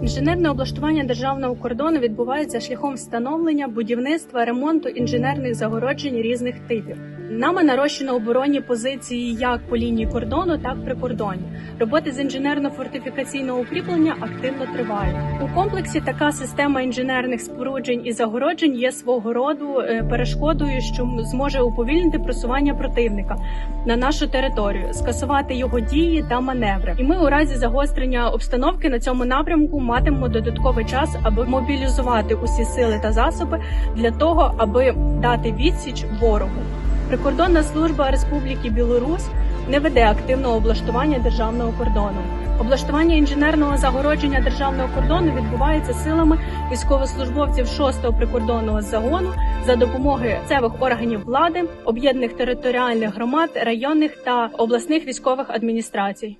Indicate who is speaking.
Speaker 1: Інженерне облаштування державного кордону відбувається шляхом встановлення, будівництва, ремонту інженерних загороджень різних типів. Нами нарощено оборонні позиції як по лінії кордону, так і при кордоні. Роботи з інженерно-фортифікаційного укріплення активно тривають. У комплексі така система інженерних споруджень і загороджень є свого роду е, перешкодою, що зможе уповільнити просування противника на нашу територію, скасувати його дії та маневри. І ми у разі загострення обстановки на цьому напрямку матимемо додатковий час, аби мобілізувати усі сили та засоби для того, аби дати відсіч ворогу. Прикордонна служба Республіки Білорусь не веде активного облаштування державного кордону. Облаштування інженерного загородження державного кордону відбувається силами військовослужбовців 6-го прикордонного загону за допомогою місцевих органів влади, об'єднаних територіальних громад, районних та обласних військових адміністрацій.